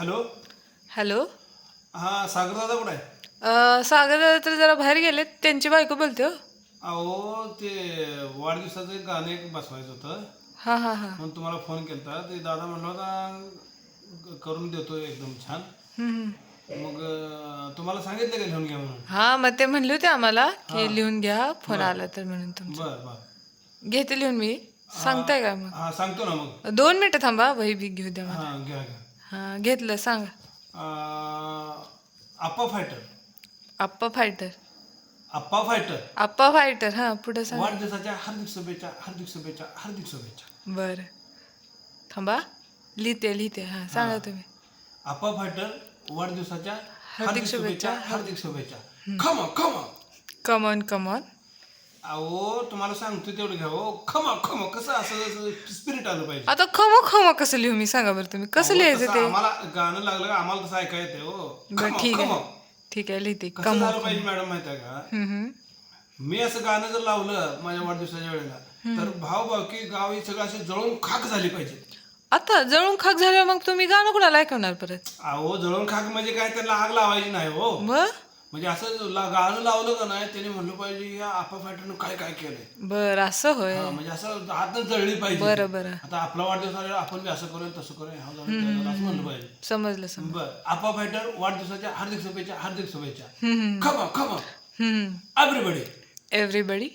Hello? Hello? हा सागर दादा कुठे आहे? अ, सागर दादा तर जरा बाहेर गेलेत. त्यांची बायको बोलते हो. अहो ते वाढदिवसाचं एक गाणं एक बसवायचं होतं. हा हा हा. म्हणून तुम्हाला फोन केला ते दादा म्हणला होता करून देतो एकदम छान. हम्म. मग अं, तुम्हाला सांगितलं का लिहून घ्या म्हणून? हा मग ते म्हणले होते आम्हाला की लिहून घ्या फोन आला तर म्हणून तुमचा. बर बर. घेते लिहून मी. सांगताय का मग? हा सांगतो ना मग. दोन मिनिटं थांबा वही बी घेऊ द्या मला. हा घ्या घ्या. हा घेतलं सांगा. अं, Appa fighter. Appa fighter. Appa fighter. Appa fighter हा पुढे सांगा. वाढदिवसाच्या हार्दिक शुभेच्छा हार्दिक शुभेच्छा हार्दिक शुभेच्छा. बरं. थांबा. लिहिते लिहिते हा सांगा तुम्ही. आप्पा फायटर वाढदिवसाच्या हार्दिक शुभेच्छा हार्दिक शुभेच्छा. खमा खमा कमॉन कमॉन अहो तुम्हाला सांगतो तेवढं घ्या हो. खमा खमा कसं असं स्पिरिट आलं पाहिजे. आता खमो खमो कसं लिहू मी? सांगा बरं तुम्ही. कसं लिहायचं ते? आम्हाला गाणं लागलं का आम्हाला तसं ऐकायला येते हो. बरं ठीक. आहे. ठीक आहे लिहिते. कसं कमो झालं पाहिजे मॅडम माहिती आहे का. मी असं गाणं जर लावलं माझ्या वाढदिवसाच्या वेळेला तर भाव भावकी गाव ही सगळं असे जळून खाक झाली पाहिजे. आता जळून खाक झाल्यावर मग तुम्ही गाणं कुणाला ऐकवणार परत? अहो जळून खाक म्हणजे काय त्याला आग लावायची नाही हो. मग? म्हणजे असं ला- गाणं लावलं का नाही त्याने म्हणलं पाहिजे या आपा फायटरनं काय काय केलंय? बर असं होय. हा, म्हणजे असं हात जळली पाहिजे बरं बरं. आता आपला वाढदिवस आला आपण बी असं करूया तसं करूया हा त्या असं म्हणलं पाहिजे. समजलं समजलं. बर आपा फायटर वाढदिवसाच्या हार्दिक शुभेच्छा हार्दिक शुभेच्छा. खमा खमा एव्हरीबडी एव्हरीबडी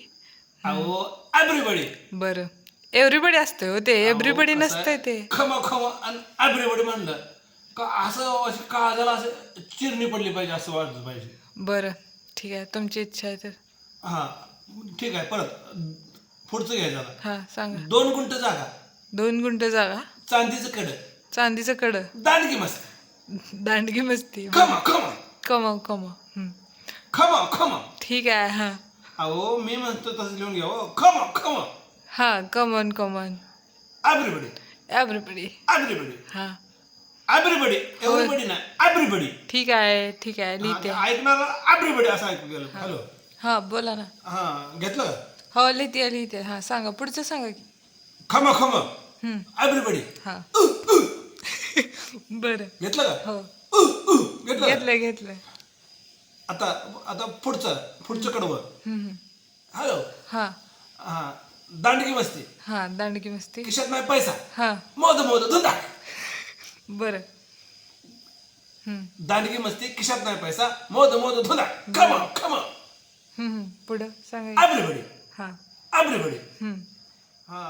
अहो एव्हरीबडी बरं. एव्हरीबडी असतं हो ते. एव्हरीबडी नसतंय ते. खमा खमा आणि एव्हरीबडी म्हणलं. का असं अशी काळजाला असं चिरणी पडली पाहिजे असं वाटलं पाहिजे. बरं. ठीक आहे. तुमची इच्छा आहे तर. हा. ठीक आहे. परत. पुढचं घ्यायचं आता. हा सांगा. दोन गुंठ जागा. दोन गुंठ जागा? चांदीचं कड. चांदीचं कड. दांडगी मस्त. दांडगी मस्ती. खमा खमा. कमाव कमाव हम्म. खमा खमा. ठीक आहे हा. अहो मी म्हणतो तसं लिहून घ्या. हो खमा खमा. हा come on come on. Everybody everybody everybody हा. एव्हरीबडी एव्हरीबडी ना. एव्हरीबडी ठीक आहे ठीक आहे लिहिते. ऐकणार एव्हरीबडी असं ऐकू गेलं हॅलो हा बोला ना. हा घेतलं? हो लिहिते लिहिते. हा सांगा पुढचं सांगा की. खमा खमा. एव्हरीबडी हा. बरं. घेतलं का? हो. घेतलं? का? घेतलंय घेतलंय. आता आता पुढचं पुढचं कडवं. हॅलो हा. हा. दांडगी मस्ती. हा दांडगी मस्ती. खिशात नाही पैसा. हा. मोद मोद धंदा. बरं. दांडगी मस्ती खिशात नाही पैसा. मोद मोद धंदा. खमा खमा. पुढं सांगा. एव्हरीबडी हा. एव्हरीबडी हम्म. हा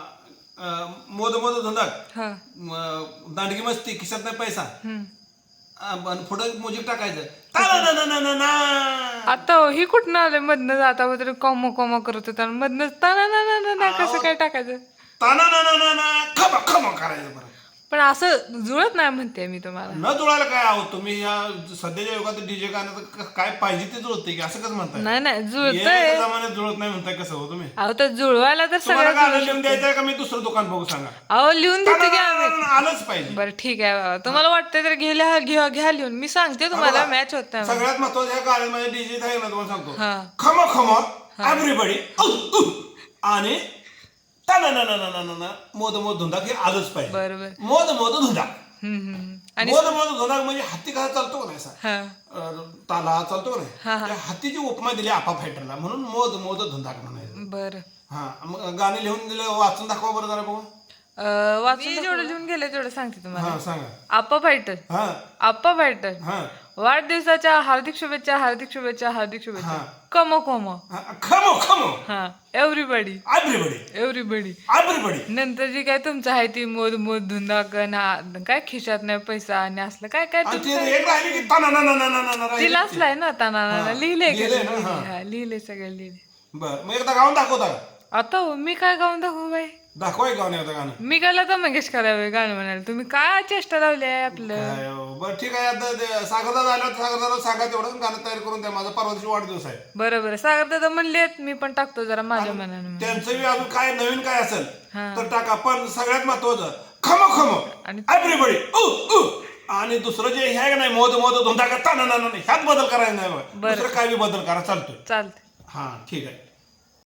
अं, मोद मोद धंदा. हा. म, दांडगी मस्ती खिशात नाही पैसा. हम्म. अं, आणि पुढं म्युझिक टाकायचं. ताना ना ना ना ना ना आता हो, ही कुठं आले? मधनं जाता वगैरे कॉमो कॉमो करत होता. मधनं ताना ना ना ना ना कसं काय टाकायचं? ताना ना ना ना ना खमा खमा करायचं बरं पण असं जुळत नाही म्हणते मी तुम्हाला. न जुळायला काय आहोत? तुम्ही या सध्याच्या युगात डीजे गाणं तर क- काय पाहिजे ते जुळते की असं कसं म्हणताय? नाही नाही जुळतंय. जमान्यात जुळत नाही म्हणताय कसं हो तुम्ही? अहो तर जुळवायला तर तुम्हाला सगळं गाणं लिहून द्यायचं आहे का? मी दुसरं दुकान बघू सांगा. अहो लिहून देते की आम्ही. आलंच पाहिजे. बरं ठीक आहे. बाबा तुम्हाला वाटतं तर घ्या घ्या घ्या लिहून. मी सांगते तुम्हाला बघा, मॅच होत नाही सगळ्यात महत्वाचं ह्या गाण्यामध्ये डीजे आहे ना तुम्हाला सांगतो. हा. खमा खमा एव्हरीबडी आणि ना ना ना ना ना मोद मोद धुंदा हे आलंच पाहिजे. बरोबर. मोद मोद धुंदा हम्म, हम्म, हम्म. आणि मोद मोद धुंदा म्हणजे हत्ती कसा चालतो का नाही असा हा. अं, ताला चालतो का हा, नाही त्या हत्तीची उपमा दिली आपा फायटरला म्हणून मोद मोद धुंदा म्हणायचं. बरं. हा मग गाणे लिहून दिलं वाचून दाखवा बरं जरा बघू. अं, वाचून जेवढं लिहून गेले तेवढं सांगते तुम्हाला. हा सांगा. आप्पा फायटर हा. आप्पा फायटर हा. वाढदिवसाच्या हार्दिक शुभेच्छा हार्दिक शुभेच्छा हार्दिक शुभेच्छा. कमो कमो. खमो खमो. हा एव्हरीबडी एव्हरीबडी एव्हरीबडी एव्हरीबडी नंतर जी काय तुमचं आहे ती मोद मोद धुंदा कना काय खिशात नाही पैसा आणि असलं काय काय तुमचं-. तिला असलाय ना ताना. हा. लिहिलंय सगळं लिहिलंय बर मग एकदा गाऊन दाखवता आता हो, मी काय गाऊन दाखवू बाई? दाखवा एक गाऊन एकदा गाणं. मी काय लता मंगेशकर आहे गाणं म्हणाल. तुम्ही काय चेष्टा लावली आहे आपलं? काय, अं, बरं ठीक आहे आता ते सागरदा झालं सागरदाला सांगा तेवढं गाणं तयार करून द्या. माझा परवा दिवशी वाढदिवस आहे. बरं बरं. सागर दादा म्हणले मी पण टाकतो जरा माझ्या मनानं त्यांचं बी अजून काय नवीन काय असेल हा. तर टाका. पण सगळ्यात महत्वाचं खमो खमो. आणि- एव्हरीबडी आणि दुसरं जे हे आहे का नाही मोद मोद धुंदा का ताना ना ह्यात बदल करायचा नाही बघा. बरं. दुसरं काय बी बदल करा चालतोय. चालते हा ठीक आहे.